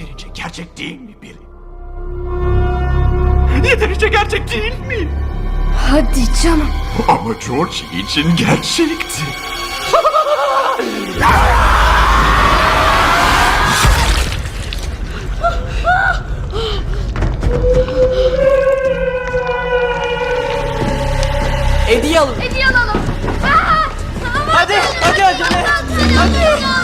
Yeterince gerçek değil mi Billy? Yeterince gerçek değil mi? Hadi canım. Ama George için gerçekti. Hediye alın. Hediye alalım. Aa! Hadi, hadi acele. Hadi. hadi.